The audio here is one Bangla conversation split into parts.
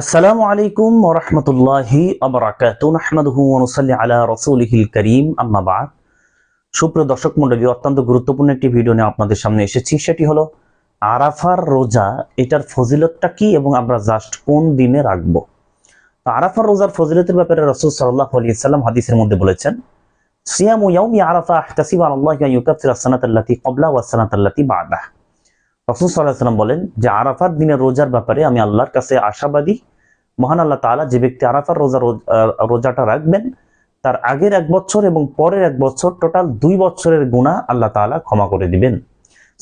আসসালামু আলাইকুম ওরহমতুল্লাহি আলা রাসূলিহিল কারীম। আম্মা বা'দ। সুপ্রিয় দর্শক মণ্ডলী, অত্যন্ত গুরুত্বপূর্ণ একটি ভিডিও নিয়ে আপনাদের সামনে এসেছি। সেটি হলো আরাফার রোজা, এটার ফজিলতটা কি এবং আমরা জাস্ট কোন দিনে রাখব? আরাফার রোজার ফজিলতের ব্যাপারে রাসূল সাল্লাল্লাহু আলাইহি সাল্লাম হাদিসের মধ্যে বলেছেন, সিয়ামু ইয়াউমি আরাফা আহতাসিবু আলাল্লাহি আন ইউকাফিরা সানাতাল্লাতি ক্বাবলা ওয়া সানাতাল্লাতি বা'দাহ। রসুল বলেন যে আরাফার দিনের রোজার ব্যাপারে আমি আল্লাহর কাছে আশাবাদী। মহান আল্লাহ তাআলা যে ব্যক্তি আরাফার রোজা রোজ- রোজাটা রাখবেন, তার আগের এক বছর এবং পরের এক বছর টোটাল দুই বছরের গুণা আল্লাহ তাআলা ক্ষমা করে দিবেন।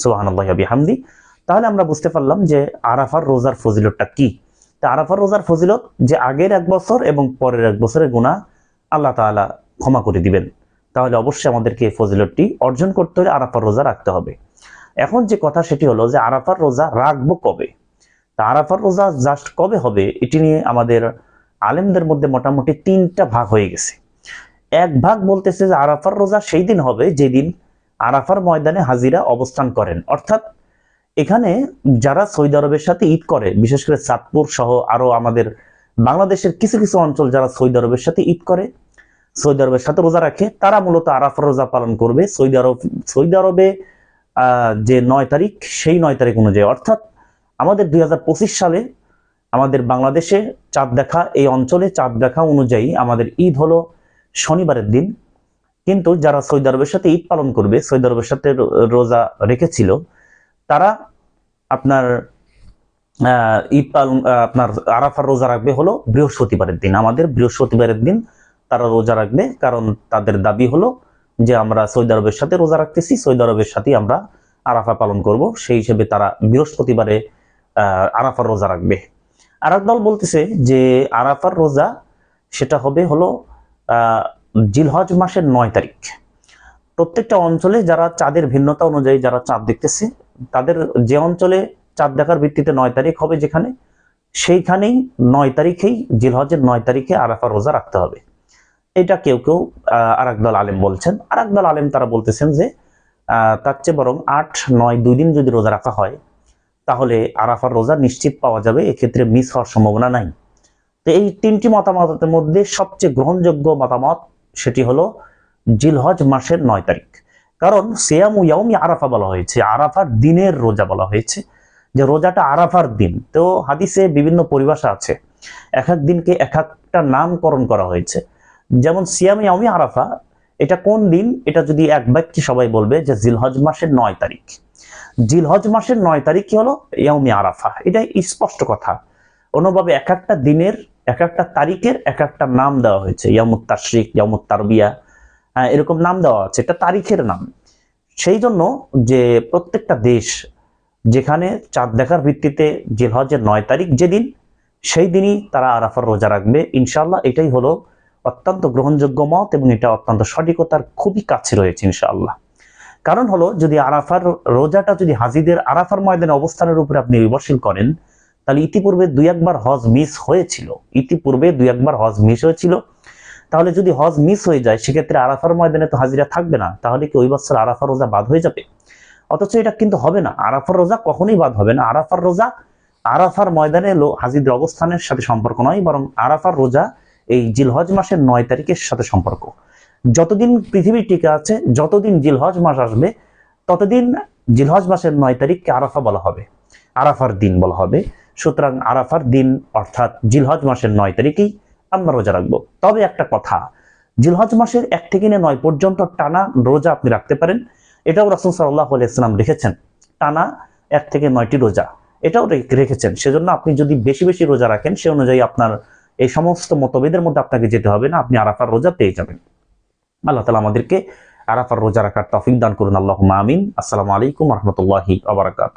ওয়া বিহামদি। তাহলে আমরা বুঝতে পারলাম যে আরাফার রোজার ফজিলতটা কি। তা আরাফার রোজার ফজিলত যে আগের এক বছর এবং পরের এক বছরের গুণা আল্লাহ তাআলা ক্ষমা করে দিবেন। তাহলে অবশ্যই আমাদেরকে এই ফজিলতটি অর্জন করতে হলে আরাফার রোজা রাখতে হবে। এখন যে কথা সেটি হলো যে আরাফার রোজা রাখব কবে? তা আরাফার রোজা জাস্ট কবে হবে এটি নিয়ে আমাদের আলেমদের মধ্যে মোটামুটি তিনটা ভাগ হয়ে গেছে। এক ভাগ বলতেছে যে আরাফার রোজা সেই দিন হবে যেদিন আরাফার ময়দানে হাজিরা অবস্থান করেন। অর্থাৎ এখানে যারা সৌদি আরবের সাথে ঈদ করে, বিশেষ করে চাঁদপুর সহ আরও আমাদের বাংলাদেশের কিছু কিছু অঞ্চল যারা সৌদি আরবের সাথে ঈদ করে, সৌদি আরবের সাথে রোজা রাখে, তারা মূলত আরাফার রোজা পালন করবে। সৌদি আরব, সৌদি আরবে যে নয় তারিখ, সেই নয় তারিখ অনুযায়ী। অর্থাৎ আমাদের দুই হাজার পঁচিশ সালে আমাদের বাংলাদেশে চাঁদ দেখা, এই অঞ্চলে চাঁদ দেখা অনুযায়ী আমাদের ঈদ হলো শনিবারের দিন। কিন্তু যারা সৌদি আরবের সাথে ঈদ পালন করবে, সৌদি আরবের সাথে রোজা রেখেছিল, তারা আপনার ঈদ পালন আপনার আরাফার রোজা রাখবে হলো বৃহস্পতিবারের দিন। আমাদের বৃহস্পতিবারের দিন তারা রোজা রাখবে, কারণ তাদের দাবি হলো যে আমরা সৌদি আরবের সাথে রোজা রাখতেছি, সৌদি আরবের সাথে আমরা আরাফা পালন করব। সেই হিসেবে তারা বৃহস্পতিবারে আরাফার রোজা রাখবে। আর দল বলতেছে যে আরাফার রোজা সেটা হবে হলো জিলহজ মাসের নয় তারিখ। প্রত্যেকটা অঞ্চলে যারা চাঁদের ভিন্নতা অনুযায়ী যারা চাঁদ দেখতেছে, তাদের যে অঞ্চলে চাঁদ দেখার ভিত্তিতে নয় তারিখ হবে যেখানে, সেইখানেই নয় তারিখেই, জিলহজের নয় তারিখে আরাফার রোজা রাখতে হবে। এটা কেউ কেউ আর আলেম বলছেন। আর আলেম তারা বলতেছেন যে তার চেয়ে বরং আট, নয়, দুই দিন যদি রোজা রাখা হয়, তাহলে আরাফার রোজা নিশ্চিত পাওয়া যাবে, এক্ষেত্রে মিস হওয়ার সম্ভাবনা নাই। তো এই তিনটি মতামতের মধ্যে সবচেয়ে গ্রহণযোগ্য মতামত সেটি হলো জিলহজ মাসের নয় তারিখ। কারণ সিয়ামু ইয়াউমি আরাফা বলা হয়েছে, আরাফার দিনের রোজা বলা হয়েছে, যে রোজাটা আরাফার দিন। তো হাদিসে বিভিন্ন পরিভাষা আছে, এক এক দিনকে এক একটা নামকরণ করা হয়েছে। যেমন সিয়াম ইয়াউমি আরাফা এটা কোন দিন? এটা যদি এক ব্যক্তি সবাই বলবে যে জিলহজ মাসের নয় তারিখ। জিলহজ মাসের নয় তারিখ কি হলো? ইয়াউমি আরাফা। এটা স্পষ্ট কথা। অন্যভাবে এক একটা দিনের এক একটা তারিখের এক একটা নাম দেওয়া হয়েছে। ইয়ামুত তাশরিক ইয়ামুত তারবিয়া হ্যাঁ, এরকম নাম দেওয়া আছে। এটা তারিখের নাম। সেই জন্য যে প্রত্যেকটা দেশ যেখানে চাঁদ দেখার ভিত্তিতে জিলহজের নয় তারিখ যেদিন সেই দিনই তারা আরাফার রোজা রাখবে। ইনশাল্লাহ এটাই হলো অত্যন্ত গ্রহণযোগ্য মত এবং এটা অত্যন্ত সঠিকতার খুবই কাছে রয়েছে, ইনশাআল্লাহ। কারণ হলো, যদি আরাফার রোজাটা যদি হাজিদের আরাফার ময়দানে অবস্থানের উপরে আপনি নির্ভরশীল করেন, তাহলে ইতিপূর্বে দুই একবার হজ মিস হয়েছিল। ইতিপূর্বে দুই একবার হজ মিস হয়েছিল। তাহলে যদি হজ মিস হয়ে যায়, সেক্ষেত্রে আরাফার ময়দানে তো হাজিরা থাকবে না। তাহলে কি ওই বছর আরাফার রোজা বাদ হয়ে যাবে? অথচ এটা কিন্তু হবে না। আরাফার রোজা কখনোই বাদ হবে না। আরাফার রোজা আরাফার ময়দানে হাজিদের অবস্থানের সাথে সম্পর্ক নয়, বরং আরাফার রোজা এই জিলহজ মাসের নয় তারিখের সাথে সম্পর্ক। যতদিন পৃথিবী টিকে আছে, যতদিন জিলহজ মাস আসবে, ততদিন জিলহজ মাসের নয় তারিখকে আরাফা বলা হবে। আরাফার দিন বলা হবে। সুতরাং আরাফার দিন অর্থাৎ জিলহজ মাসের নয় তারিখেই আমরা রোজা রাখব। তবে একটা কথা, জিলহজ মাসের এক থেকে নিয়ে নয় পর্যন্ত টানা রোজা আপনি রাখতে পারেন। এটাও রাসুল সাল্লাহ ইসলাম রেখেছেন, টানা এক থেকে নয়টি রোজা। এটাও রেখেছেন। সেজন্য আপনি যদি বেশি বেশি রোজা রাখেন, সে অনুযায়ী আপনার এই সমস্ত মতভেদের মধ্যে আপনাকে যেতে হবে না, আপনি আরাফার রোজা পেয়ে যাবেন। আল্লাহ তালা আমাদেরকে আরাফার রোজা রাখার তফিক দান করুন। আল্লাহ আমিন। আসসালামু আলাইকুম রহমতুল্লাহি আবরাকাত